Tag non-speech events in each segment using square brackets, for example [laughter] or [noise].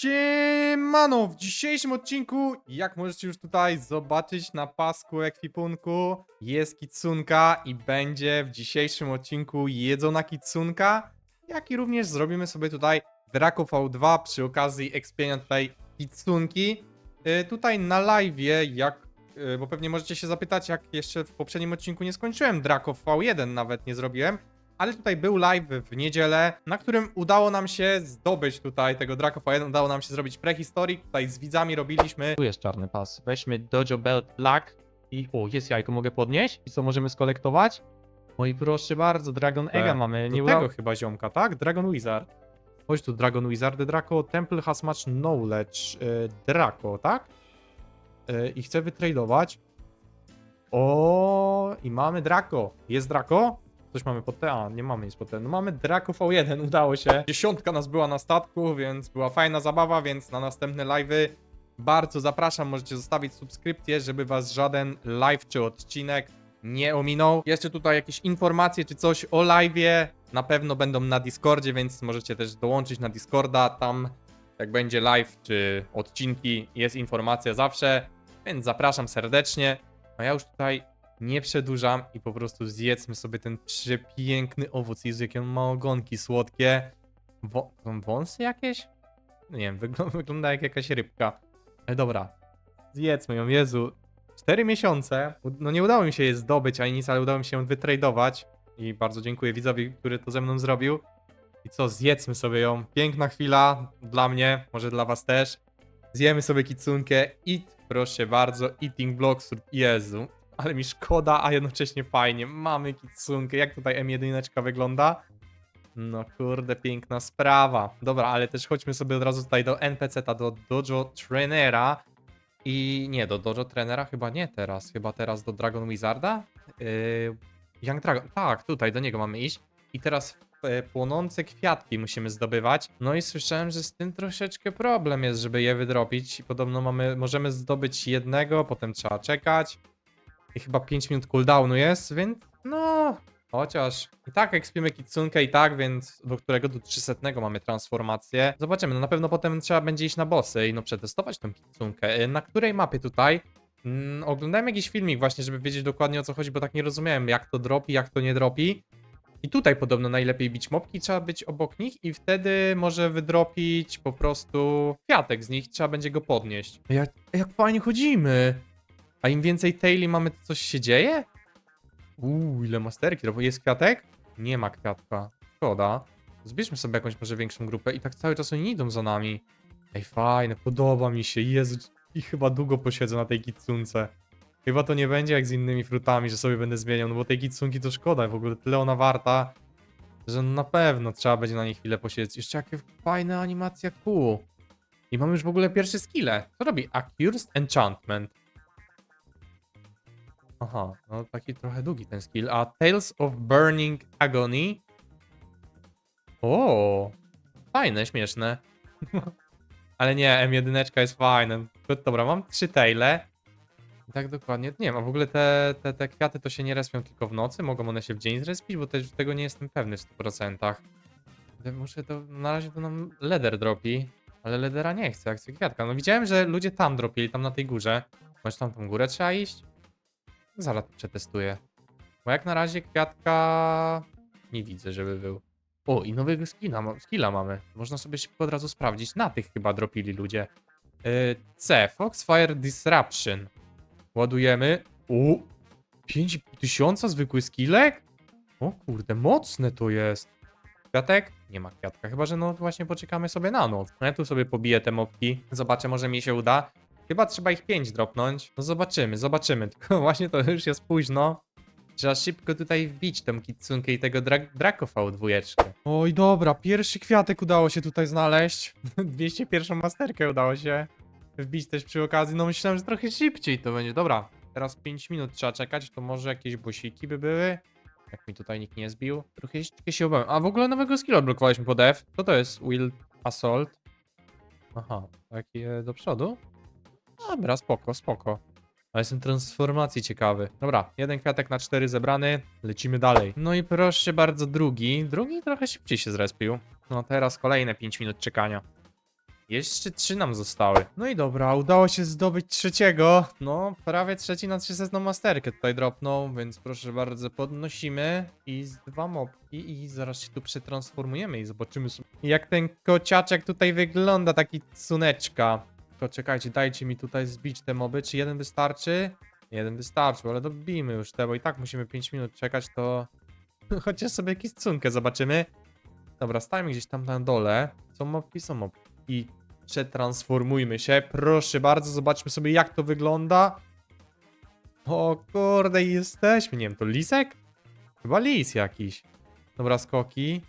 Siemano, w dzisiejszym odcinku, jak możecie już tutaj zobaczyć na pasku ekwipunku, jest kitsunka i będzie w dzisiejszym odcinku jedzona kitsunka, jak i również zrobimy sobie tutaj Draco V2 przy okazji expienia tutaj kitsunki. Yy, tutaj na live, jak, yy, bo pewnie możecie się zapytać, jak jeszcze w poprzednim odcinku nie skończyłem Draco V1 nawet nie zrobiłem, ale tutaj był live w niedzielę, na którym udało nam się zdobyć tutaj tego Draco V1, udało nam się zrobić prehistorik, tutaj z widzami robiliśmy. Tu jest czarny pas, weźmy Dojo Belt Black i o, jest jajko, mogę podnieść? I co możemy skolektować? Oj, proszę bardzo, Dragon Egga mamy, nie tego chyba ziomka, tak? Dragon Wizard. Chodź tu, Dragon Wizard, Draco, Temple has much knowledge, yy, Draco, tak? Yy, I chcę wytradować. O, i mamy Draco. Jest Draco? Coś mamy pod te, a nie mamy nic pod te. No mamy Draco V1, [laughs] udało się. Dziesiątka nas była na statku, więc była fajna zabawa, więc na następne live'y bardzo zapraszam. Możecie zostawić subskrypcję, żeby was żaden live czy odcinek nie ominął. Jeszcze tutaj jakieś informacje czy coś o live'ie na pewno będą na Discordzie, więc możecie też dołączyć na Discorda. Tam jak będzie live czy odcinki, jest informacja zawsze, więc zapraszam serdecznie. A ja już tutaj nie przedłużam i po prostu zjedzmy sobie ten przepiękny owoc. Jezu, jakie on ma ogonki słodkie. Wo są wąsy jakieś? No nie wiem, wygląda, [laughs] wygląda jak jakaś rybka. Ale dobra, zjedzmy ją, Jezu. Cztery miesiące, U- no nie udało mi się je zdobyć ani nic, ale udało mi się ją wytradować. I bardzo dziękuję widzowi, który to ze mną zrobił. I co, zjedzmy sobie ją. Piękna chwila dla mnie, może dla was też. Zjemy sobie kicunkę. Eat, proszę bardzo, eating blocks. Jezu, ale mi szkoda, a jednocześnie fajnie. Mamy kitsunkę. Jak tutaj M1 wygląda? No kurde, piękna sprawa. Dobra, ale też chodźmy sobie od razu tutaj do NPC-ta, do Dojo Trainera. I nie, do Dojo Trainera chyba nie teraz. Chyba teraz do Dragon Wizarda? Yy, Young Dragon. Tak, tutaj do niego mamy iść. I teraz e, płonące kwiatki musimy zdobywać. No i słyszałem, że z tym troszeczkę problem jest, żeby je wydropić. Podobno mamy, możemy zdobyć jednego, potem trzeba czekać. I chyba 5 minut cooldownu jest, więc no. Chociaż i tak ekspimy Kitsunkę i tak, więc do którego do 300 mamy transformację. Zobaczymy, no na pewno potem trzeba będzie iść na bossy i no przetestować tą Kitsunkę. Y, Na której mapie tutaj? Mm, oglądałem jakiś filmik właśnie, żeby wiedzieć dokładnie o co chodzi, bo tak nie rozumiałem jak to dropi, jak to nie dropi. I tutaj podobno najlepiej bić mopki, trzeba być obok nich i wtedy może wydropić po prostu kwiatek z nich, trzeba będzie go podnieść. Jak, jak fajnie chodzimy! A im więcej taili mamy, to coś się dzieje? Uuu, ile masterki. Jest kwiatek? Nie ma kwiatka. Szkoda. Zbierzmy sobie jakąś może większą grupę i tak cały czas oni idą za nami. Ej, fajne, podoba mi się. Jezu, i chyba długo posiedzę na tej kitsunce. Chyba to nie będzie jak z innymi frutami, że sobie będę zmieniał, no bo tej kitsunki to szkoda. W ogóle tyle ona warta, że na pewno trzeba będzie na niej chwilę posiedzieć. Jeszcze jakie fajne animacja kół. I mamy już w ogóle pierwsze skille. Co robi? Accused Enchantment. Aha, no taki trochę długi ten skill. A Tales of Burning Agony. O, fajne, śmieszne. [laughs] Ale nie, M1 jest fajne. Dobra, mam trzy taile. Tak dokładnie. Nie wiem, a w ogóle te, te, te kwiaty to się nie respią tylko w nocy? Mogą one się w dzień zrespić? Bo też tego nie jestem pewny w 100%. Ale Muszę to, na razie to nam leder dropi. Ale ledera nie chcę, jak chcę kwiatka. No widziałem, że ludzie tam dropili, tam na tej górze. Może tam tą górę trzeba iść? Zaraz przetestuję. Bo jak na razie kwiatka nie widzę, żeby był. O, i nowego skilla, ma- skilla mamy. Można sobie szybko od razu sprawdzić. Na tych chyba dropili ludzie. Yy, C. Foxfire Disruption. Ładujemy. O! 5000 zwykły skillek? O kurde, mocne to jest. Kwiatek? Nie ma kwiatka, chyba że no właśnie poczekamy sobie na noc. No Ja tu sobie pobiję te mopki. Zobaczę, może mi się uda. Chyba trzeba ich 5 dropnąć. No zobaczymy, zobaczymy. [laughs] Tylko właśnie to już jest późno. Trzeba szybko tutaj wbić tą kitsunkę i tego dra Draco V2. Oj, dobra, pierwszy kwiatek udało się tutaj znaleźć. [laughs] 201 masterkę udało się wbić też przy okazji. No myślałem, że trochę szybciej to będzie. Dobra, teraz 5 minut trzeba czekać, to może jakieś bosiki by były. Jak mi tutaj nikt nie zbił. Trochę się obawiam. A w ogóle nowego skilla odblokowaliśmy pod F. Co to jest? Will Assault. Aha, taki e, do przodu. Dobra, spoko, spoko. Ale jestem transformacji ciekawy. Dobra, jeden kwiatek na cztery zebrany. Lecimy dalej. No i proszę bardzo, drugi. Drugi trochę szybciej się zrespił. No teraz kolejne 5 minut czekania. Jeszcze trzy nam zostały. No i dobra, udało się zdobyć trzeciego. No, prawie trzeci na 300 masterkę tutaj dropnął, więc proszę bardzo, podnosimy i z dwa mopki i zaraz się tu przetransformujemy i zobaczymy sobie, jak ten kociaczek tutaj wygląda, taki cuneczka. To czekajcie, dajcie mi tutaj zbić te moby, czy jeden wystarczy? Jeden wystarczył, ale dobijmy już te, bo i tak musimy 5 minut czekać, to [laughs] chociaż sobie jakieś cunkę zobaczymy. Dobra, stajmy gdzieś tam na dole. Są mopki, są mopki. I przetransformujmy się. Proszę bardzo, zobaczmy sobie jak to wygląda. O kurde, jesteśmy. Nie wiem, to lisek? Chyba lis jakiś. Dobra, skoki.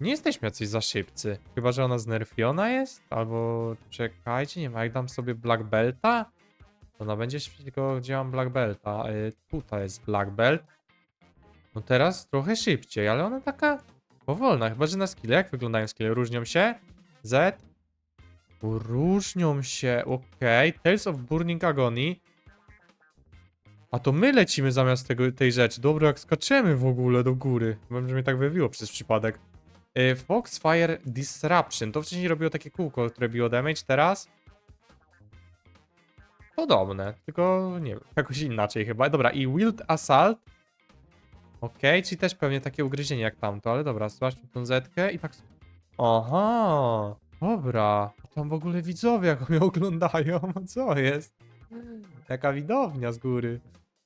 Nie jesteśmy jacyś za szybcy. Chyba, że ona znerfiona jest? Albo czekajcie, nie ma jak dam sobie Black Belta? Ona będzie szybciej, tylko gdzie mam Black Belta? Y, tutaj jest Black Belt. No teraz trochę szybciej, ale ona taka powolna. Chyba, że na skille. Jak wyglądają skille? Różnią się? Z? Różnią się, okej. Tales of Burning Agony. A to my lecimy zamiast tego, tej rzeczy. Dobra, jak skaczemy w ogóle do góry. Wiem, że mnie tak wywiło przez przypadek. Y, Foxfire Disruption. To wcześniej robiło takie kółko, które biło damage. Teraz podobne, tylko nie wiem, jakoś inaczej chyba. Dobra, i Wild Assault. Okej, czyli też pewnie takie ugryzienie jak tamto, ale dobra, sprawdźmy tą zetkę i tak... Aha, dobra. Tam w ogóle widzowie jak mnie oglądają, co jest? Jaka widownia z góry.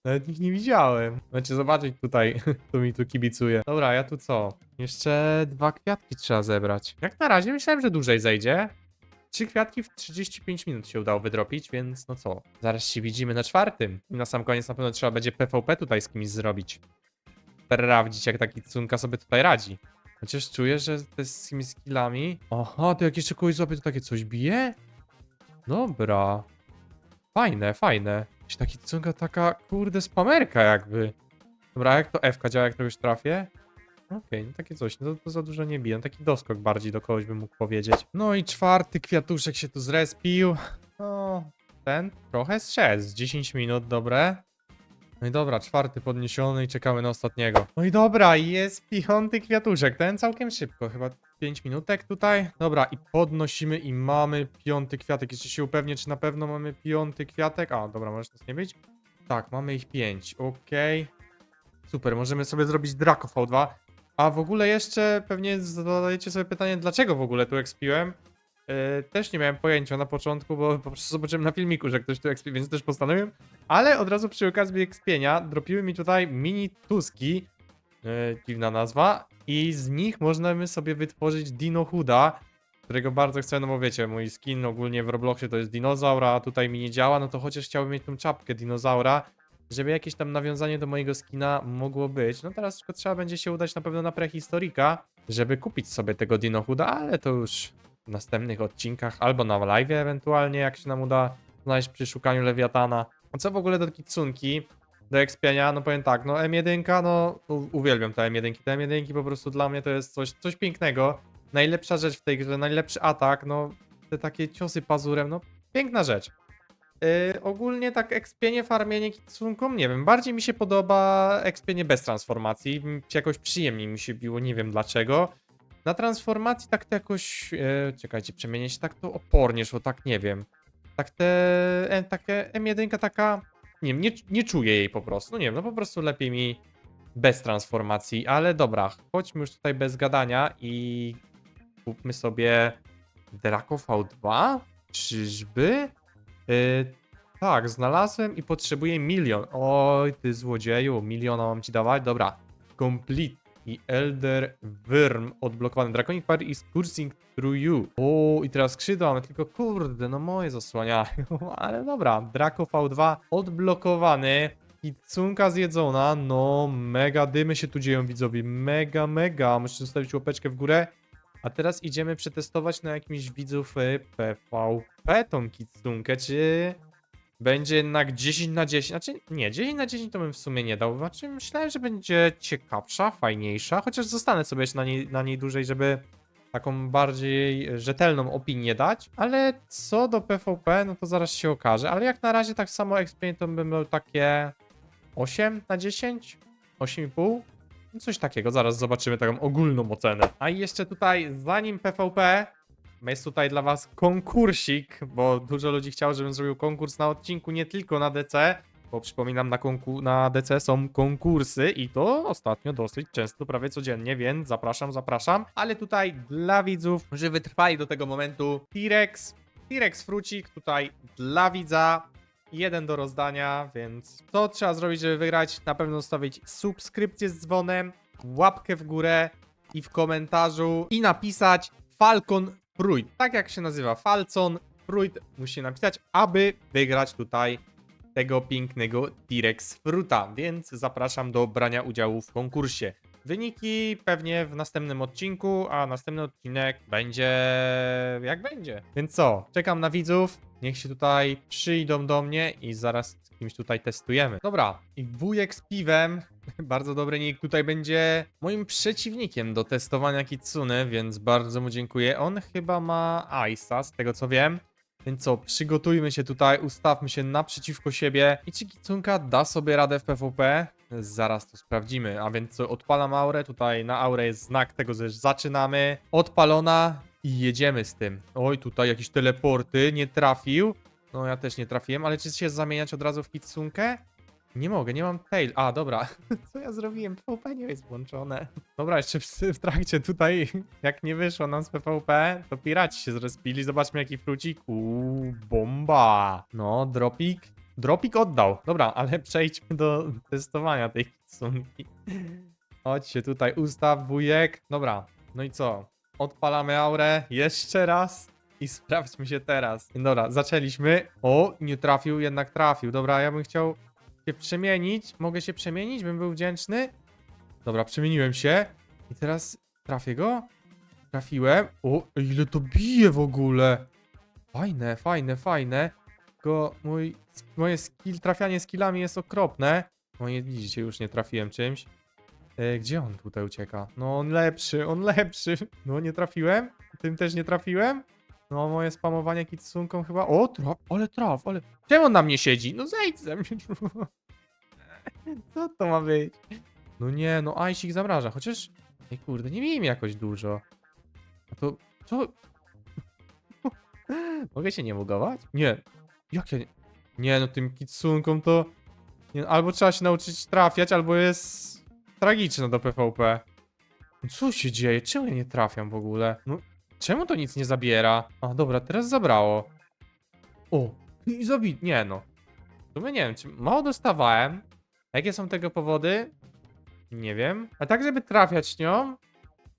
Nawet ich nie widziałem. Macie zobaczyć tutaj, [laughs] kto mi tu kibicuje. Dobra, ja tu co? Jeszcze dwa kwiatki trzeba zebrać. Jak na razie myślałem, że dłużej zejdzie. Trzy kwiatki w 35 minut się udało wydropić, więc no co? Zaraz się widzimy na czwartym. I na sam koniec na pewno trzeba będzie PvP tutaj z kimś zrobić. Sprawdzić, jak taki cunka sobie tutaj radzi. Chociaż czuję, że te z tymi skillami... Aha, to jak jeszcze kogoś złapie, to takie coś bije? Dobra. Fajne, fajne. Taki cunka, taka kurde spamerka jakby. Dobra, jak to F działa, jak kogoś trafię? Okej, no takie coś, no to, to za dużo nie bije. No taki doskok bardziej do kogoś bym mógł powiedzieć. No i czwarty kwiatuszek się tu zrespił. No, ten trochę strzec. 10 minut, dobre. No i dobra, czwarty podniesiony i czekamy na ostatniego. No i dobra, jest piąty kwiatuszek. Ten całkiem szybko, chyba 5 minutek tutaj. Dobra, i podnosimy i mamy piąty kwiatek. Jeszcze się upewnię, czy na pewno mamy piąty kwiatek. A, dobra, możesz nas nie być? Tak, mamy ich 5, okej. Super, możemy sobie zrobić Draco V2. A w ogóle jeszcze pewnie zadajecie sobie pytanie, dlaczego w ogóle tu expiłem. Yy, też nie miałem pojęcia na początku, bo po prostu zobaczyłem na filmiku, że ktoś tu expi, więc też postanowiłem. Ale od razu przy okazji expienia dropiły mi tutaj mini tuski, yy, dziwna nazwa, i z nich możemy sobie wytworzyć Dino Huda, którego bardzo chcę, no bo wiecie, mój skin ogólnie w Robloxie to jest dinozaur, a tutaj mi nie działa, no to chociaż chciałbym mieć tą czapkę dinozaura, żeby jakieś tam nawiązanie do mojego skina mogło być. No teraz tylko trzeba będzie się udać na pewno na prehistorika, żeby kupić sobie tego Dinohuda, ale to już w następnych odcinkach, albo na live ewentualnie, jak się nam uda znaleźć przy szukaniu Lewiatana. A co w ogóle do Kitsunki, do expienia, no powiem tak, no M1, no uwielbiam te M1, te M1 po prostu dla mnie to jest coś, coś pięknego. Najlepsza rzecz w tej grze, najlepszy atak, no te takie ciosy pazurem, no piękna rzecz. Yy, ogólnie tak ekspienie, farmienie kitsunką, nie wiem, bardziej mi się podoba ekspienie bez transformacji, jakoś przyjemniej mi się biło, nie wiem dlaczego. Na transformacji tak to jakoś, yy, czekajcie, przemienię się tak to opornie szło, tak nie wiem. Tak te, e, takie M1 taka, nie wiem, nie, nie czuję jej po prostu, no nie wiem, no po prostu lepiej mi bez transformacji, ale dobra, chodźmy już tutaj bez gadania i kupmy sobie Draco V2, czyżby? Yy, tak, znalazłem i potrzebuję milion. Oj, ty złodzieju, miliona mam ci dawać? Dobra. Complete i Elder Wyrm odblokowany. Draconic Power is coursing through you. O, i teraz skrzydła mamy, tylko kurde, no moje zasłaniają. [laughs] Ale dobra, Draco V2 odblokowany. Kicunka zjedzona, no mega dymy się tu dzieją widzowie, mega, mega. Musicie zostawić łapeczkę w górę. A teraz idziemy przetestować na jakimś widzów PvP tą kicunkę, czy będzie jednak 10 na 10, znaczy nie, 10 na 10 to bym w sumie nie dał, znaczy myślałem, że będzie ciekawsza, fajniejsza, chociaż zostanę sobie jeszcze na niej, na niej dłużej, żeby taką bardziej rzetelną opinię dać, ale co do PvP, no to zaraz się okaże, ale jak na razie tak samo Explain to bym miał takie 8 na 10, 8,5, no Coś takiego, zaraz zobaczymy taką ogólną ocenę. A i jeszcze tutaj, zanim PvP, jest tutaj dla was konkursik, bo dużo ludzi chciało, żebym zrobił konkurs na odcinku, nie tylko na DC, bo przypominam, na, na DC są konkursy i to ostatnio dosyć często, prawie codziennie, więc zapraszam, zapraszam. Ale tutaj dla widzów, że wytrwali do tego momentu T-Rex, T-Rex Frucik tutaj dla widza, jeden do rozdania, więc co trzeba zrobić, żeby wygrać? Na pewno zostawić subskrypcję z dzwonem, łapkę w górę i w komentarzu i napisać Falcon Fruit. Tak jak się nazywa Falcon Fruit, musi napisać, aby wygrać tutaj tego pięknego T-Rex Fruta, więc zapraszam do brania udziału w konkursie. Wyniki pewnie w następnym odcinku, a następny odcinek będzie jak będzie. Więc co, czekam na widzów, niech się tutaj przyjdą do mnie i zaraz z kimś tutaj testujemy. Dobra, i wujek z piwem, [laughs] bardzo dobry nick, tutaj będzie moim przeciwnikiem do testowania Kitsune, więc bardzo mu dziękuję. On chyba ma Aisa, z tego co wiem. Więc co, przygotujmy się tutaj, ustawmy się naprzeciwko siebie. I czy Kicunka da sobie radę w PvP? Zaraz to sprawdzimy. A więc odpalam aurę. Tutaj na aurę jest znak tego, że zaczynamy. Odpalona i jedziemy z tym. Oj, tutaj jakieś teleporty, nie trafił. No ja też nie trafiłem, ale czy się zamieniać od razu w Kitsunkę? Nie mogę, nie mam tail. A, dobra. [laughs] Co ja zrobiłem? PvP nie jest włączone. Dobra, jeszcze w trakcie tutaj, [laughs] jak nie wyszło nam z PvP, to piraci się zrespili. Zobaczmy jaki frucik. Uuu, bomba. No, dropik. Dropik oddał. Dobra, ale [laughs] przejdźmy do testowania tej kitsunki. Chodź się tutaj ustaw, wujek. Dobra, no i co? Odpalamy aurę jeszcze raz. I [laughs] sprawdźmy się teraz. Dobra, zaczęliśmy. O, nie trafił, jednak trafił. Dobra, ja bym chciał się przemienić. Mogę się przemienić? Bym był wdzięczny. Dobra, przemieniłem się. I teraz trafię go. Trafiłem. O, ile to bije w ogóle. Fajne, fajne, fajne. Tylko mój, moje skill, trafianie skillami jest okropne. Moje, widzicie, już nie trafiłem czymś. E, gdzie on tutaj ucieka? No on lepszy, on lepszy. [laughs] No nie trafiłem. Tym też nie trafiłem. No moje spamowanie kitsunką chyba... O, traf, ale traf, ale... Czemu on na mnie siedzi? No zejdź ze mnie. [laughs] Co to ma być? No nie, no Aisik zamraża, chociaż... Ej kurde, nie miejmy jakoś dużo. A to... Co? [laughs] Mogę się nie bugować? Nie. Jak ja nie... Nie, no tym kitsunką to... Nie, albo trzeba się nauczyć trafiać, albo jest tragiczne do PvP. No Co się dzieje? Czemu ja nie trafiam w ogóle? No, czemu to nic nie zabiera? A, dobra, teraz zabrało. O, i zabi... Nie no. W sumie nie wiem, czy mało dostawałem. Jakie są tego powody? Nie wiem. A tak, żeby trafiać nią?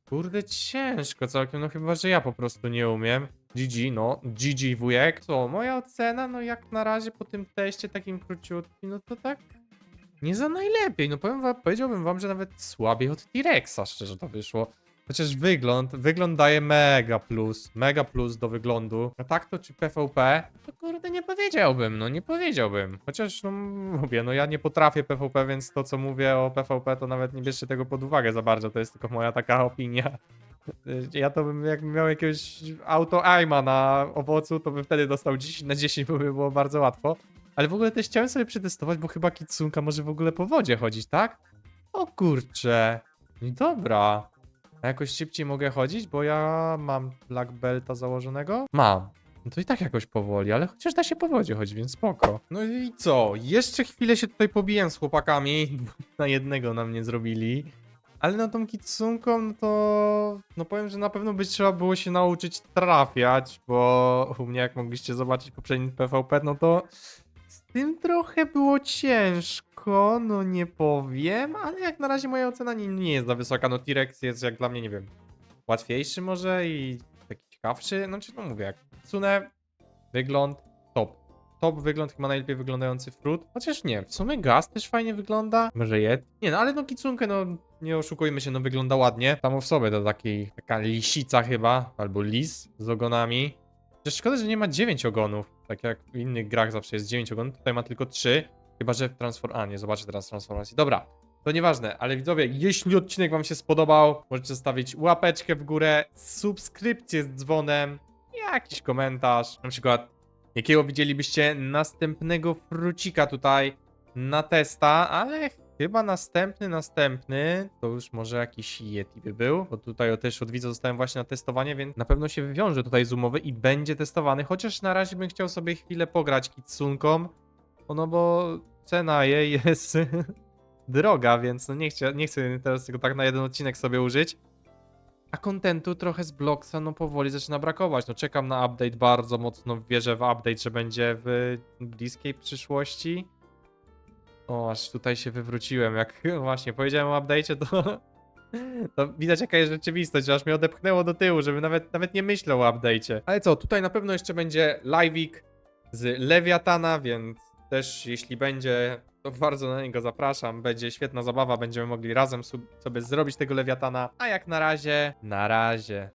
Kurde, ciężko całkiem, no chyba, że ja po prostu nie umiem. GG, no, GG wujek. Co, moja ocena, no jak na razie po tym teście takim króciutkim, no to tak nie za najlepiej. No powiem wam, powiedziałbym wam, że nawet słabiej od T-Rexa, szczerze to wyszło. Chociaż wygląd, wygląd daje mega plus, mega plus do wyglądu. A tak to czy PvP? To kurde nie powiedziałbym, no nie powiedziałbym. Chociaż no mówię, no ja nie potrafię PvP, więc to co mówię o PvP to nawet nie bierzcie tego pod uwagę za bardzo, to jest tylko moja taka opinia. Ja to bym, jakbym miał jakiegoś auto aima na owocu, to bym wtedy dostał 10 na 10, bo by było bardzo łatwo. Ale w ogóle też chciałem sobie przetestować, bo chyba Kitsunka może w ogóle po wodzie chodzić, tak? O kurcze. No dobra. A jakoś szybciej mogę chodzić, bo ja mam Black Belta założonego? Mam. No to i tak jakoś powoli, ale chociaż da się po wodzie chodzić, więc spoko. No i co? Jeszcze chwilę się tutaj pobiję z chłopakami. [laughs] Na jednego na mnie zrobili. Ale na tą kitsunką, no to... No powiem, że na pewno by trzeba było się nauczyć trafiać, bo u mnie, jak mogliście zobaczyć poprzedni PvP, no to... Z tym trochę było ciężko, no nie powiem, ale jak na razie moja ocena nie, nie jest za wysoka. No T-Rex jest jak dla mnie, nie wiem, łatwiejszy może i taki ciekawszy. No czy no mówię, jak Tsune, wygląd, top. Top wygląd, chyba najlepiej wyglądający fruit. Chociaż nie, w sumie gaz też fajnie wygląda. Może jed. Nie no, ale no Kicunkę, no nie oszukujmy się, no wygląda ładnie. Samo w sobie to taki, taka lisica chyba, albo lis z ogonami. Chociaż szkoda, że nie ma 9 ogonów. Tak jak w innych grach zawsze jest 9 ogonów, tutaj ma tylko 3. Chyba, że w transform... A, nie, zobaczę teraz transformacji. Dobra, to nieważne, ale widzowie, jeśli odcinek wam się spodobał, możecie zostawić łapeczkę w górę, subskrypcję z dzwonem, jakiś komentarz, na przykład jakiego widzielibyście następnego frucika tutaj na testa, ale chyba następny, następny, to już może jakiś Yeti by był, bo tutaj też od widza zostałem właśnie na testowanie, więc na pewno się wywiąże tutaj z umowy i będzie testowany, chociaż na razie bym chciał sobie chwilę pograć Kitsunką, no bo cena jej [laughs] jest droga, więc no nie, chcę, nie chcę teraz tego tak na jeden odcinek sobie użyć. A kontentu trochę z Blocksa no powoli zaczyna brakować. No czekam na update bardzo mocno, wierzę w update, że będzie w bliskiej przyszłości. O, aż tutaj się wywróciłem, jak [laughs] właśnie powiedziałem o update'cie, to, [laughs] to widać jaka jest rzeczywistość, że aż mnie odepchnęło do tyłu, żeby nawet, nawet nie myślał o update'cie. Ale co, tutaj na pewno jeszcze będzie live'ik z Lewiatana, więc też jeśli będzie, to bardzo na niego zapraszam. Będzie świetna zabawa, będziemy mogli razem sobie zrobić tego Lewiatana. A jak na razie, na razie.